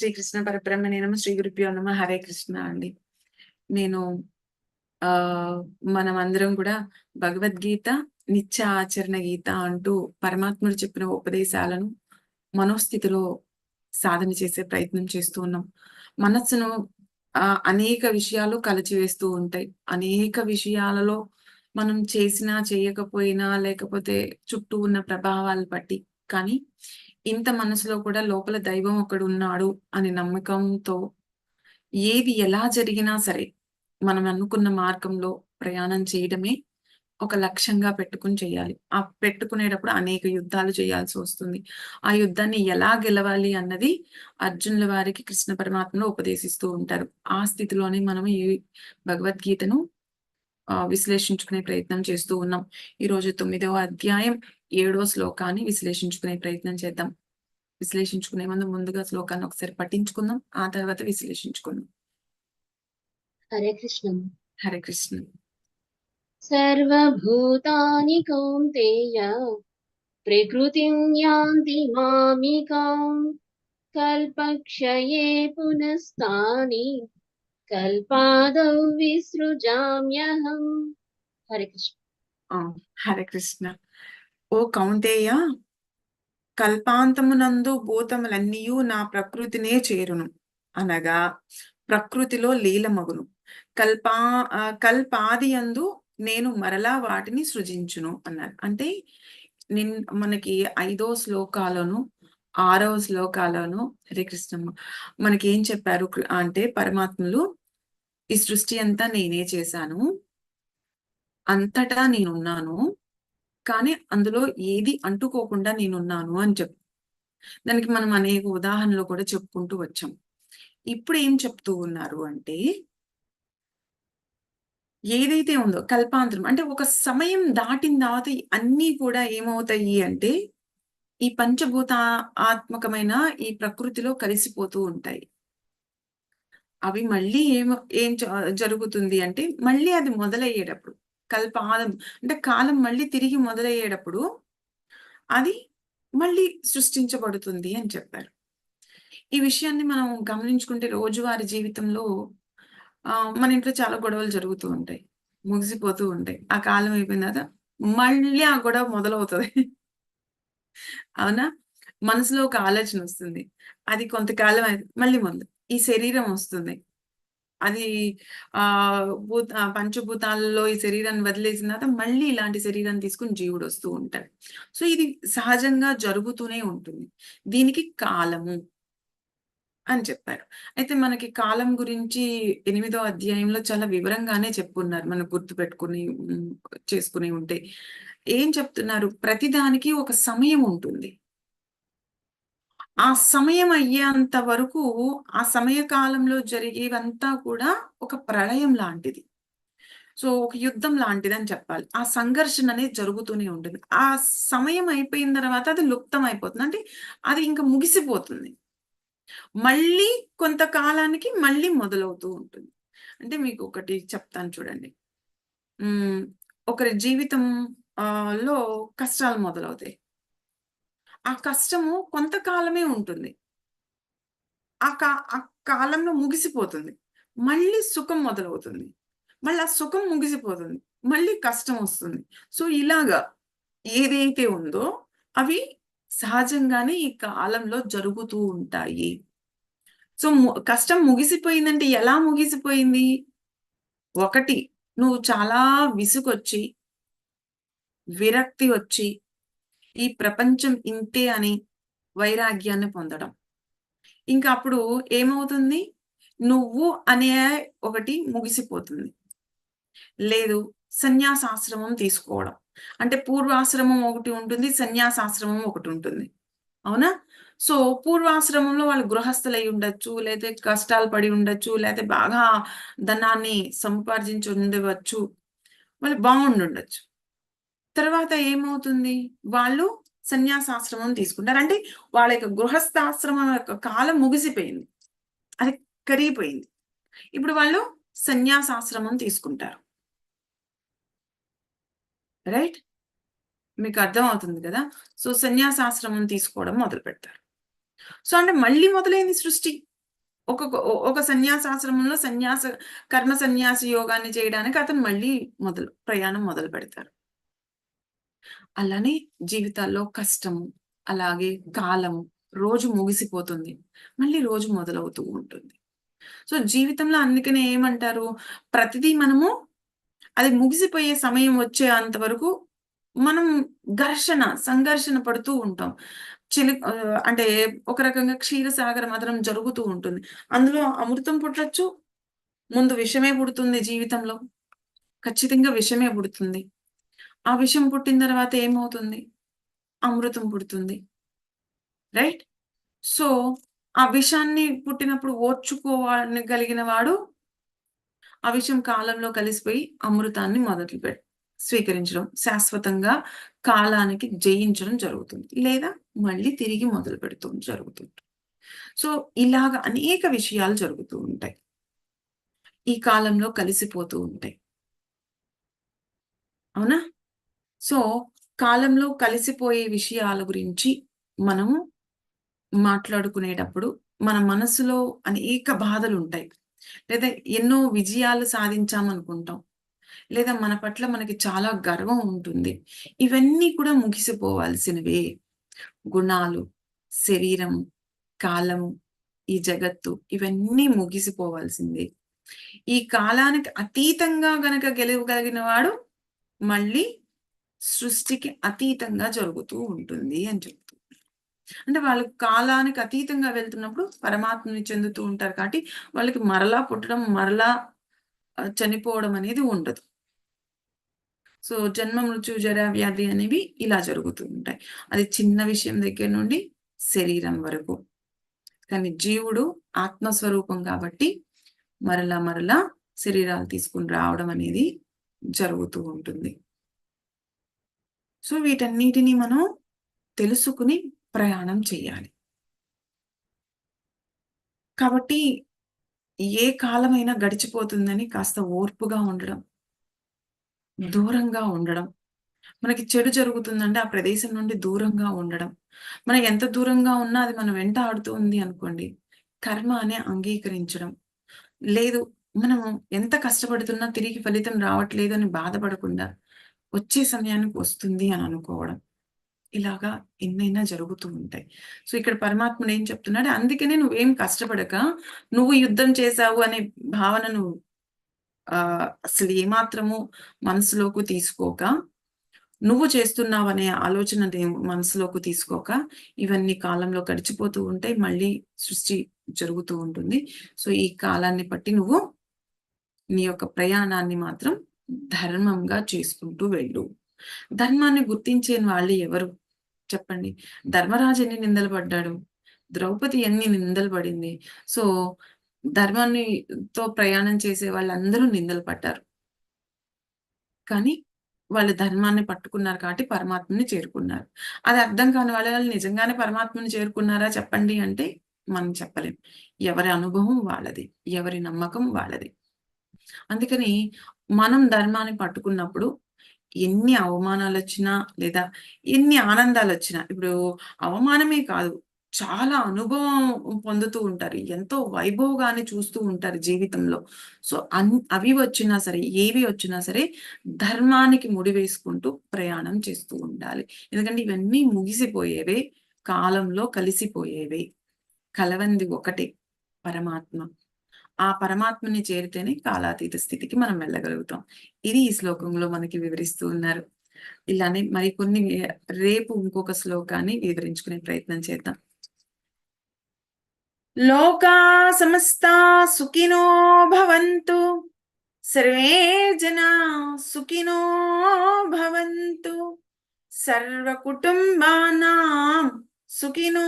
శ్రీకృష్ణ పరబ్రహ్మణ్య శ్రీ గురుభ్యో నమ. హరే కృష్ణ అండి. నేను ఆ మనం అందరం కూడా భగవద్గీత నిత్య ఆచరణ గీత అంటూ పరమాత్ముడు చెప్పిన ఉపదేశాలను మనోస్థితిలో సాధన చేసే ప్రయత్నం చేస్తూ ఉన్నాం. మనస్సును ఆ అనేక విషయాలు కలిచివేస్తూ ఉంటాయి. అనేక విషయాలలో మనం చేసినా చేయకపోయినా లేకపోతే చుట్టూ ఉన్న ప్రభావాలు బట్టి. కానీ ఇంత మనసులో కూడా లోపల దైవం ఒకడు ఉన్నాడు అనే నమ్మకంతో ఏది ఎలా జరిగినా సరే మనం అనుకున్న మార్గంలో ప్రయాణం చేయడమే ఒక లక్ష్యంగా పెట్టుకుని చేయాలి. ఆ పెట్టుకునేటప్పుడు అనేక యుద్ధాలు చేయాల్సి వస్తుంది. ఆ యుద్ధాన్ని ఎలా గెలవాలి అన్నది అర్జునుల వారికి కృష్ణ పరమాత్మను ఉపదేశిస్తూ ఉంటారు. ఆ స్థితిలోనే మనం ఈ భగవద్గీతను విశ్లేషించుకునే ప్రయత్నం చేస్తూ ఉన్నాం. ఈ రోజు తొమ్మిదవ అధ్యాయం. ఏడవ శ్లోకాన్ని విశ్లేషించుకునే ప్రయత్నం చేద్దాం. విశ్లేషించుకునే ముందు ముందుగా శ్లోకాన్ని ఒకసారి పఠించుకుందాం. ఆ తర్వాత విశ్లేషించుకుందాం. హరే కృష్ణ. హరే కృష్ణ. సర్వభూతాని కౌంతేయ ప్రకృతిం యాంతి మామికాం కల్పక్షయే పునస్తాని కల్పాదౌ విసృజామ్యహం. హరే కృష్ణ. హరే కృష్ణ. ఓ కౌంటేయ కల్పాంతమునందు భూతములన్నీయు నా ప్రకృతినే చేరును. అనగా ప్రకృతిలో లీలమగును. కల్పా కల్పాది అందు నేను మరలా వాటిని సృజించును అన్నారు. అంటే నిన్ మనకి ఐదో శ్లోకాలను ఆరవ శ్లోకాలను హరే కృష్ణమ్మ మనకి ఏం చెప్పారు? అంటే పరమాత్ములు ఈ సృష్టి అంతా నేనే చేశాను అంతటా నేనున్నాను కానీ అందులో ఏది అంటుకోకుండా నేనున్నాను అని చెప్పు. దానికి మనం అనేక ఉదాహరణలు కూడా చెప్పుకుంటూ వచ్చాం. ఇప్పుడు ఏం చెప్తూ ఉన్నారు అంటే ఏదైతే ఉందో కల్పాంతరం అంటే ఒక సమయం దాటిన తర్వాత అన్నీ కూడా ఏమవుతాయి అంటే ఈ పంచభూత ఆత్మకమైన ఈ ప్రకృతిలో కలిసిపోతూ ఉంటాయి. అవి మళ్ళీ ఏం ఏం జరుగుతుంది అంటే మళ్ళీ అది మొదలయ్యేటప్పుడు. కల్పాదం. అంటే కాలం మళ్ళీ తిరిగి మొదలయ్యేటప్పుడు అది మళ్ళీ సృష్టించబడుతుంది అని చెప్పారు. ఈ విషయాన్ని మనం గమనించుకుంటే రోజువారి జీవితంలో మన ఇంట్లో చాలా గొడవలు జరుగుతూ ఉంటాయి ముగిసిపోతూ ఉంటాయి. ఆ కాలం అయిపోయిన తర్వాత మళ్ళీ ఆ గొడవ మొదలవుతుంది. అవునా? మనసులో ఒక ఆలోచన వస్తుంది. అది కొంతకాలం మళ్ళీ మొదలు ఈ శరీరం వస్తుంది. అది ఆ భూత పంచభూతాలలో ఈ శరీరాన్ని వదిలేసిన తర్వాత మళ్ళీ ఇలాంటి శరీరాన్ని తీసుకుని జీవుడు వస్తూ ఉంటాడు. సో ఇది సహజంగా జరుగుతూనే ఉంటుంది. దీనికి కాలము అని చెప్పారు. అయితే మనకి కాలం గురించి ఎనిమిదో అధ్యాయంలో చాలా వివరంగానే చెప్పున్నారు. మనం గుర్తు పెట్టుకుని చేసుకుని ఉంటే. ఏం చెప్తున్నారు? ప్రతిదానికి ఒక సమయం ఉంటుంది. ఆ సమయం అయ్యేంత వరకు ఆ సమయ కాలంలో జరిగేవంతా కూడా ఒక ప్రళయం లాంటిది. సో ఒక యుద్ధం లాంటిది అని చెప్పాలి. ఆ సంఘర్షణ అనేది జరుగుతూనే ఉంటుంది. ఆ సమయం అయిపోయిన తర్వాత అది లుప్తం అయిపోతుంది. అంటే అది ఇంకా ముగిసిపోతుంది. మళ్ళీ కొంతకాలానికి మళ్ళీ మొదలవుతూ ఉంటుంది. అంటే మీకు ఒకటి చెప్తాను చూడండి. ఒకరి జీవితం లో కష్టాలు మొదలవుతాయి. ఆ కష్టము కొంతకాలమే ఉంటుంది. ఆ కా ఆ కాలంలో ముగిసిపోతుంది. మళ్ళీ సుఖం మొదలవుతుంది. మళ్ళీ ఆ సుఖం ముగిసిపోతుంది. మళ్ళీ కష్టం వస్తుంది. సో ఇలాగా ఏదైతే ఉందో అవి సహజంగానే ఈ కాలంలో జరుగుతూ ఉంటాయి. సో కష్టం ముగిసిపోయిందంటే ఎలా ముగిసిపోయింది? ఒకటి నువ్వు చాలా విసుగొచ్చి విరక్తి వచ్చి ఈ ప్రపంచం ఇంతే అని వైరాగ్యాన్ని పొందడం. ఇంకా అప్పుడు ఏమవుతుంది? నువ్వు అనే ఒకటి ముగిసిపోతుంది. లేదు సన్యాసాశ్రమం తీసుకోవడం. అంటే పూర్వాశ్రమం ఒకటి ఉంటుంది సన్యాసాశ్రమం ఒకటి ఉంటుంది. అవునా? సో పూర్వాశ్రమంలో వాళ్ళు గృహస్థులై ఉండొచ్చు లేదా కష్టాలు పడి ఉండొచ్చు లేదా బాగా ధనాన్ని సంపార్జించి ఉండవచ్చు. వాళ్ళు బాగుండు ఉండొచ్చు తర్వాత ఏమవుతుంది? వాళ్ళు సన్యాసాశ్రమం తీసుకుంటారు. అంటే వాళ్ళ యొక్క గృహస్థాశ్రమం యొక్క కాలం ముగిసిపోయింది. అది కరిగిపోయింది. ఇప్పుడు వాళ్ళు సన్యాసాశ్రమం తీసుకుంటారు. రైట్? మీకు అర్థం అవుతుంది కదా? సో సన్యాసాశ్రమం తీసుకోవడం మొదలు పెడతారు. సో అంటే మళ్ళీ మొదలైంది సృష్టి. ఒక ఒక సన్యాసాశ్రమంలో సన్యాస కర్మ సన్యాసి యోగాన్ని చేయడానికి అతను మళ్ళీ మొదలు ప్రయాణం మొదలు పెడతారు. అలానే జీవితాల్లో కష్టము అలాగే కాలము రోజు ముగిసిపోతుంది. మళ్ళీ రోజు మొదలవుతూ ఉంటుంది. సో జీవితంలో అందుకనే ఏమంటారు? ప్రతిదీ మనము అది ముగిసిపోయే సమయం వచ్చే అంతవరకు మనం ఘర్షణ సంఘర్షణ పడుతూ ఉంటాం. చిలి అంటే ఒక రకంగా క్షీరసాగర మధురం జరుగుతూ ఉంటుంది. అందులో అమృతం పుట్టచ్చు ముందు విషమే పుడుతుంది జీవితంలో. ఖచ్చితంగా విషమే పుడుతుంది. ఆ విషం పుట్టిన తర్వాత ఏమవుతుంది? అమృతం పుడుతుంది. రైట్? సో ఆ విషాన్ని పుట్టినప్పుడు ఓర్చుకోవాలని కలిగిన వాడు ఆ విషయం కాలంలో కలిసిపోయి అమృతాన్ని మొదలు పెట్ స్వీకరించడం శాశ్వతంగా కాలానికి జయించడం జరుగుతుంది. లేదా మళ్ళీ తిరిగి మొదలు పెడుతూ జరుగుతుంది. సో ఇలాగ అనేక విషయాలు జరుగుతూ ఉంటాయి. ఈ కాలంలో కలిసిపోతూ ఉంటాయి. అవునా? సో కాలంలో కలిసిపోయే విషయాల గురించి మనము మాట్లాడుకునేటప్పుడు మన మనసులో అనేక బాధలు ఉంటాయి. లేదా ఎన్నో విజయాలు సాధించామనుకుంటాం. లేదా మన పట్ల మనకి చాలా గర్వం ఉంటుంది. ఇవన్నీ కూడా ముగిసిపోవాల్సినవే. గుణాలు శరీరం కాలము ఈ జగత్తు ఇవన్నీ ముగిసిపోవాల్సిందే. ఈ కాలానికి అతీతంగా గనక గెలవగలిగిన వాడు మళ్ళీ సృష్టికి అతీతంగా జరుగుతూ ఉంటుంది అని చెప్తుంది అంటే వాళ్ళు కాలానికి అతీతంగా వెళ్తున్నప్పుడు పరమాత్మని చెందుతూ ఉంటారు కాబట్టి వాళ్ళకి మరలా పుట్టడం మరలా చనిపోవడం అనేది ఉండదు. సో జన్మ మృత్యు జర వ్యాధి అనేవి ఇలా జరుగుతూ ఉంటాయి. అది చిన్న విషయం దగ్గర నుండి శరీరం వరకు. కానీ జీవుడు ఆత్మస్వరూపం కాబట్టి మరలా మరలా శరీరాలు తీసుకుని రావడం అనేది జరుగుతూ ఉంటుంది. సో వీటన్నిటిని మనం తెలుసుకుని ప్రయాణం చేయాలి. కాబట్టి ఏ కాలమైనా గడిచిపోతుందని కాస్త ఓర్పుగా ఉండడం దూరంగా ఉండడం మనకి చెడు జరుగుతుందంటే ఆ ప్రదేశం నుండి దూరంగా ఉండడం. మనం ఎంత దూరంగా ఉన్నా అది మనం వెంట ఆడుతూ ఉంది అనుకోండి కర్మ అనే అంగీకరించడం. లేదు మనము ఎంత కష్టపడుతున్నా తిరిగి ఫలితం రావట్లేదు అని బాధపడకుండా వచ్చే సమయానికి వస్తుంది అని అనుకోవడం. ఇలాగా ఎన్నైనా జరుగుతూ ఉంటాయి. సో ఇక్కడ పరమాత్ముడు ఏం చెప్తున్నాడు? అందుకనే నువ్వేం కష్టపడక నువ్వు యుద్ధం చేశావు అనే భావనను ఆ అసలు ఏమాత్రము మనసులోకి తీసుకోక నువ్వు చేస్తున్నావనే ఆలోచన మనసులోకి తీసుకోక ఇవన్నీ కాలంలో గడిచిపోతూ ఉంటాయి మళ్ళీ సృష్టి జరుగుతూ ఉంటుంది. సో ఈ కాలాన్ని బట్టి నువ్వు నీ యొక్క ప్రయాణాన్ని మాత్రం ధర్మంగా చేసుకుంటూ వెళ్ళు. ధర్మాన్ని గుర్తించేని వాళ్ళు ఎవరు? చెప్పండి. ధర్మరాజు ఎన్ని నిందలు పడ్డాడు? ద్రౌపది ఎన్ని నిందలు పడింది? సో ధర్మాన్ని తో ప్రయాణం చేసే వాళ్ళందరూ నిందలు పడ్డారు. కానీ వాళ్ళు ధర్మాన్ని పట్టుకున్నారు కాబట్టి పరమాత్మని చేరుకున్నారు. అది అర్థం కాని వాళ్ళు నిజంగానే పరమాత్మని చేరుకున్నారా చెప్పండి అంటే మనం చెప్పలేం. ఎవరి అనుభవం వాళ్ళది ఎవరి నమ్మకం వాళ్ళది. అందుకని మనం ధర్మాన్ని పట్టుకున్నప్పుడు ఎన్ని అవమానాలు వచ్చినా లేదా ఎన్ని ఆనందాలు వచ్చినా ఇప్పుడు అవమానమే కాదు చాలా అనుభవం పొందుతూ ఉంటారు ఎంతో వైభోగాన్ని చూస్తూ ఉంటారు జీవితంలో. సో అన్ అవి వచ్చినా సరే ఏవి వచ్చినా సరే ధర్మానికి ముడి వేసుకుంటూ ప్రయాణం చేస్తూ ఉండాలి. ఎందుకంటే ఇవన్నీ ముగిసిపోయేవే కాలంలో కలిసిపోయేవే. కలవంది ఒకటే పరమాత్మ. ఆ పరమాత్మని చేరితేనే కాలాతీత స్థితికి మనం వెళ్ళగలుగుతాం. ఇది ఈ శ్లోకంలో మనకి వివరిస్తూ ఉన్నారు. ఇలానే మరికొన్ని రేపు ఇంకొక శ్లోకాన్ని వివరించుకునే ప్రయత్నం చేద్దాం. లోకా సమస్తా సుఖినో భవంతు సర్వే జనా సుఖినో భవంతు సర్వ కుటుంబానాం సుఖినో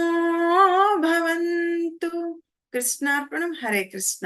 భవంతు. కృష్ణార్పణం హరే కృష్ణ.